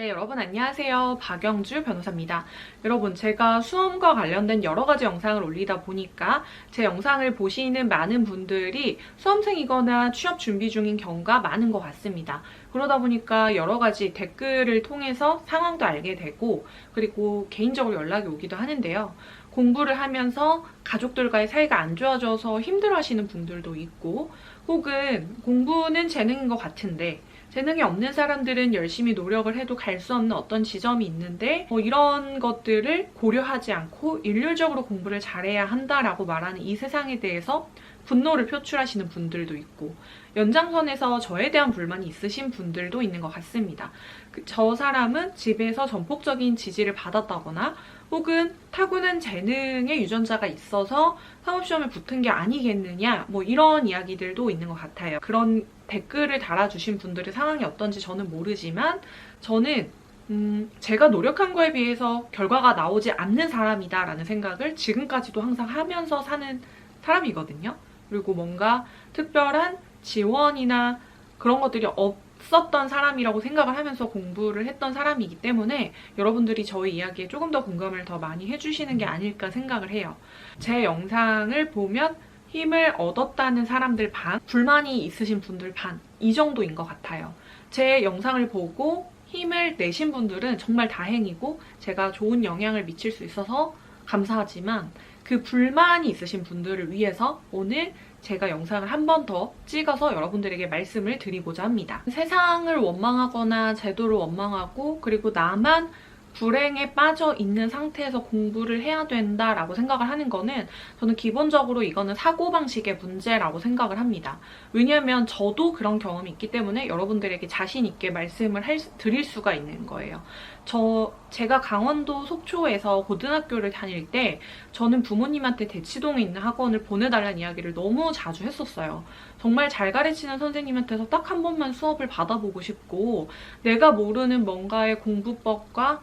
네, 여러분 안녕하세요. 박영주 변호사입니다. 여러분, 제가 수험과 관련된 여러 가지 영상을 올리다 보니까 제 영상을 보시는 많은 분들이 수험생이거나 취업 준비 중인 경우가 많은 것 같습니다. 그러다 보니까 여러 가지 댓글을 통해서 상황도 알게 되고, 그리고 개인적으로 연락이 오기도 하는데요. 공부를 하면서 가족들과의 사이가 안 좋아져서 힘들어 하시는 분들도 있고, 혹은 공부는 재능인 것 같은데, 재능이 없는 사람들은 열심히 노력을 해도 갈 수 없는 어떤 지점이 있는데 뭐 이런 것들을 고려하지 않고 일률적으로 공부를 잘해야 한다라고 말하는 이 세상에 대해서 분노를 표출하시는 분들도 있고 연장선에서 저에 대한 불만이 있으신 분들도 있는 것 같습니다. 그저 사람은 집에서 전폭적인 지지를 받았다거나 혹은 타고난 재능의 유전자가 있어서 사법시험에 붙은 게 아니겠느냐 뭐 이런 이야기들도 있는 것 같아요. 그런 댓글을 달아주신 분들의 상황이 어떤지 저는 모르지만 저는 음, 제가 노력한 거에 비해서 결과가 나오지 않는 사람이다 라는 생각을 지금까지도 항상 하면서 사는 사람이거든요. 그리고 뭔가 특별한 지원이나 그런 것들이 없었던 사람이라고 생각을 하면서 공부를 했던 사람이기 때문에 여러분들이 저의 이야기에 조금 더 공감을 더 많이 해주시는 게 아닐까 생각을 해요. 제 영상을 보면 힘을 얻었다는 사람들 반, 불만이 있으신 분들 반, 이 정도인 것 같아요. 제 영상을 보고 힘을 내신 분들은 정말 다행이고 제가 좋은 영향을 미칠 수 있어서 감사하지만 그 불만이 있으신 분들을 위해서 오늘 제가 영상을 한 번 더 찍어서 여러분들에게 말씀을 드리고자 합니다. 세상을 원망하거나 제도를 원망하고 그리고 나만 불행에 빠져 있는 상태에서 공부를 해야 된다라고 생각을 하는 거는 저는 기본적으로 이거는 사고방식의 문제라고 생각을 합니다. 왜냐하면 저도 그런 경험이 있기 때문에 여러분들에게 자신 있게 말씀을 할, 드릴 수가 있는 거예요. 저 제가 강원도 속초에서 고등학교를 다닐 때 저는 부모님한테 대치동에 있는 학원을 보내달라는 이야기를 너무 자주 했었어요. 정말 잘 가르치는 선생님한테서 딱 한 번만 수업을 받아보고 싶고 내가 모르는 뭔가의 공부법과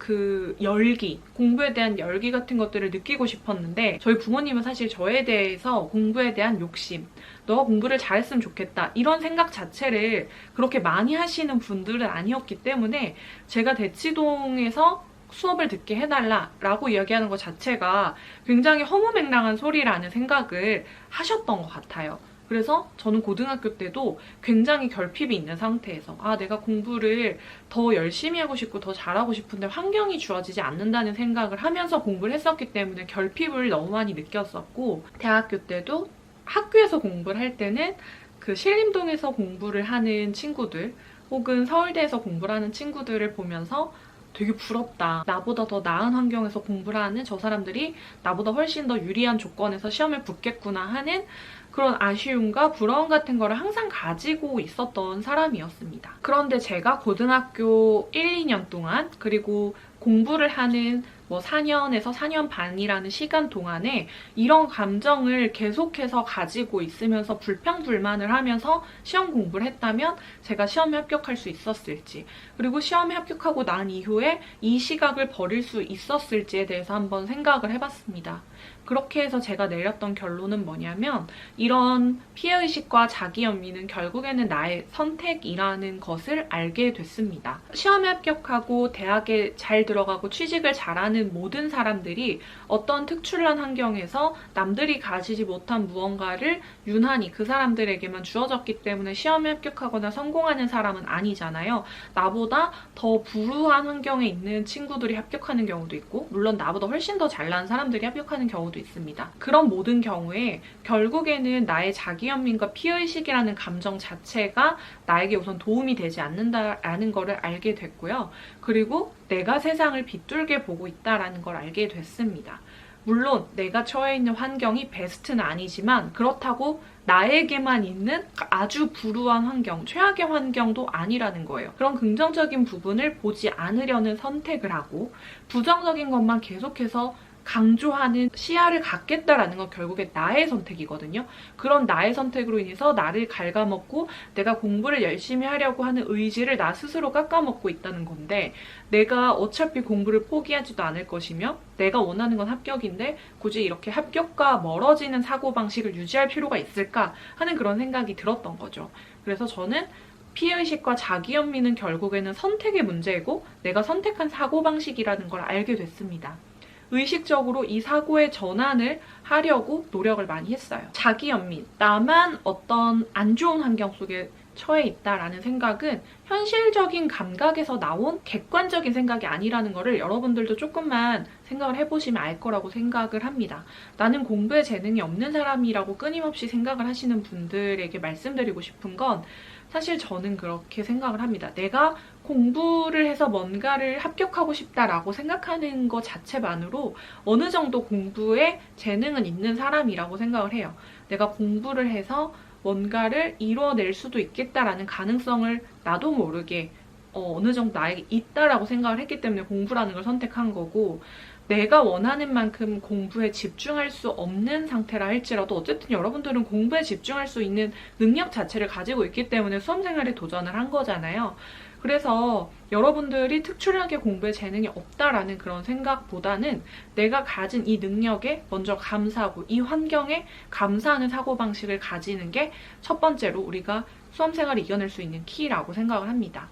그 열기, 공부에 대한 열기 같은 것들을 느끼고 싶었는데 저희 부모님은 사실 저에 대해서 공부에 대한 욕심, 너가 공부를 잘했으면 좋겠다 이런 생각 자체를 그렇게 많이 하시는 분들은 아니었기 때문에 제가 대치동에서 수업을 듣게 해달라라고 이야기하는 것 자체가 굉장히 허무맹랑한 소리라는 생각을 하셨던 것 같아요. 그래서 저는 고등학교 때도 굉장히 결핍이 있는 상태에서 아 내가 공부를 더 열심히 하고 싶고 더 잘하고 싶은데 환경이 주어지지 않는다는 생각을 하면서 공부를 했었기 때문에 결핍을 너무 많이 느꼈었고 대학교 때도 학교에서 공부를 할 때는 그 신림동에서 공부를 하는 친구들 혹은 서울대에서 공부를 하는 친구들을 보면서 되게 부럽다. 나보다 더 나은 환경에서 공부를 하는 저 사람들이 나보다 훨씬 더 유리한 조건에서 시험을 붙겠구나 하는 그런 아쉬움과 부러움 같은 거를 항상 가지고 있었던 사람이었습니다. 그런데 제가 고등학교 1, 2년 동안 그리고 공부를 하는 뭐 4년에서 4년 반이라는 시간 동안에 이런 감정을 계속해서 가지고 있으면서 불평불만을 하면서 시험 공부를 했다면 제가 시험에 합격할 수 있었을지 그리고 시험에 합격하고 난 이후에 이 시각을 버릴 수 있었을지에 대해서 한번 생각을 해봤습니다. 그렇게 해서 제가 내렸던 결론은 뭐냐면 이런 피해의식과 자기연민은 결국에는 나의 선택이라는 것을 알게 됐습니다. 시험에 합격하고 대학에 잘 들어가고 취직을 잘하는 모든 사람들이 어떤 특출난 환경에서 남들이 가지지 못한 무언가를 유난히 그 사람들에게만 주어졌기 때문에 시험에 합격하거나 성공하는 사람은 아니잖아요. 나보다 더 불우한 환경에 있는 친구들이 합격하는 경우도 있고 물론 나보다 훨씬 더 잘난 사람들이 합격하는 경우도 있습니다. 그런 모든 경우에 결국에는 나의 자기연민과 피의식이라는 감정 자체가 나에게 우선 도움이 되지 않는다라는 것을 알게 됐고요. 그리고 내가 세상을 비뚤게 보고 있다라는 걸 알게 됐습니다. 물론 내가 처해 있는 환경이 베스트는 아니지만 그렇다고 나에게만 있는 아주 불우한 환경, 최악의 환경도 아니라는 거예요. 그런 긍정적인 부분을 보지 않으려는 선택을 하고 부정적인 것만 계속해서 강조하는 시야를 갖겠다라는 건 결국에 나의 선택이거든요. 그런 나의 선택으로 인해서 나를 갉아먹고 내가 공부를 열심히 하려고 하는 의지를 나 스스로 깎아먹고 있다는 건데 내가 어차피 공부를 포기하지도 않을 것이며 내가 원하는 건 합격인데 굳이 이렇게 합격과 멀어지는 사고방식을 유지할 필요가 있을까 하는 그런 생각이 들었던 거죠. 그래서 저는 피해의식과 자기연민은 결국에는 선택의 문제이고 내가 선택한 사고방식이라는 걸 알게 됐습니다. 의식적으로 이 사고의 전환을 하려고 노력을 많이 했어요. 자기 연민, 나만 어떤 안 좋은 환경 속에 처해 있다라는 생각은 현실적인 감각에서 나온 객관적인 생각이 아니라는 거를 여러분들도 조금만 생각을 해보시면 알 거라고 생각을 합니다. 나는 공부에 재능이 없는 사람이라고 끊임없이 생각을 하시는 분들에게 말씀드리고 싶은 건 사실 저는 그렇게 생각을 합니다. 내가 공부를 해서 뭔가를 합격하고 싶다라고 생각하는 것 자체만으로 어느 정도 공부에 재능은 있는 사람이라고 생각을 해요. 내가 공부를 해서 뭔가를 이뤄낼 수도 있겠다라는 가능성을 나도 모르게 어, 느 정도 나에게 있다라고 생각을 했기 때문에 공부라는 걸 선택한 거고 내가 원하는 만큼 공부에 집중할 수 없는 상태라 할지라도 어쨌든 여러분들은 공부에 집중할 수 있는 능력 자체를 가지고 있기 때문에 수험생활에 도전을 한 거잖아요. 그래서 여러분들이 특출나게 공부에 재능이 없다라는 그런 생각보다는 내가 가진 이 능력에 먼저 감사하고 이 환경에 감사하는 사고방식을 가지는 게 첫 번째로 우리가 수험생활을 이겨낼 수 있는 키라고 생각을 합니다.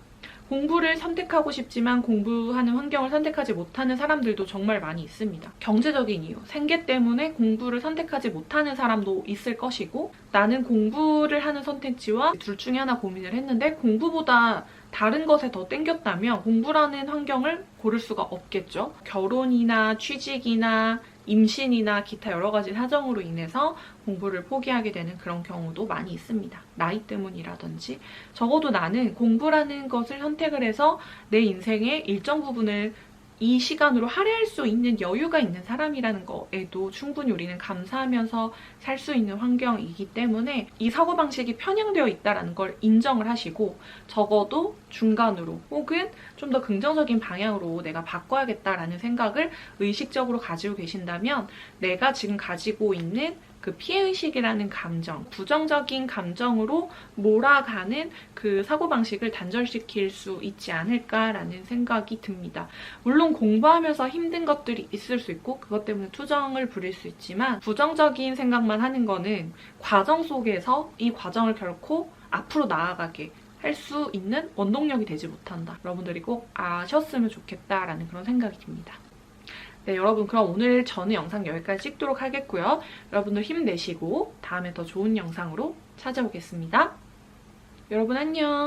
공부를 선택하고 싶지만 공부하는 환경을 선택하지 못하는 사람들도 정말 많이 있습니다. 경제적인 이유, 생계 때문에 공부를 선택하지 못하는 사람도 있을 것이고 나는 공부를 하는 선택지와 둘 중에 하나 고민을 했는데 공부보다 다른 것에 더 땡겼다면 공부라는 환경을 고를 수가 없겠죠. 결혼이나 취직이나 임신이나 기타 여러 가지 사정으로 인해서 공부를 포기하게 되는 그런 경우도 많이 있습니다. 나이 때문이라든지 적어도 나는 공부라는 것을 선택을 해서 내 인생의 일정 부분을 이 시간으로 할애할 수 있는 여유가 있는 사람이라는 거에도 충분히 우리는 감사하면서 살 수 있는 환경이기 때문에 이 사고방식이 편향되어 있다는 걸 인정을 하시고 적어도 중간으로 혹은 좀 더 긍정적인 방향으로 내가 바꿔야겠다라는 생각을 의식적으로 가지고 계신다면 내가 지금 가지고 있는 그 피해의식이라는 감정, 부정적인 감정으로 몰아가는 그 사고방식을 단절시킬 수 있지 않을까라는 생각이 듭니다. 물론 공부하면서 힘든 것들이 있을 수 있고 그것 때문에 투정을 부릴 수 있지만 부정적인 생각만 하는 거는 과정 속에서 이 과정을 결코 앞으로 나아가게 할수 있는 원동력이 되지 못한다. 여러분들이 꼭 아셨으면 좋겠다라는 그런 생각이 듭니다. 네, 여러분 그럼 오늘 저는 영상 여기까지 찍도록 하겠고요. 여러분들 힘내시고 다음에 더 좋은 영상으로 찾아오겠습니다. 여러분 안녕!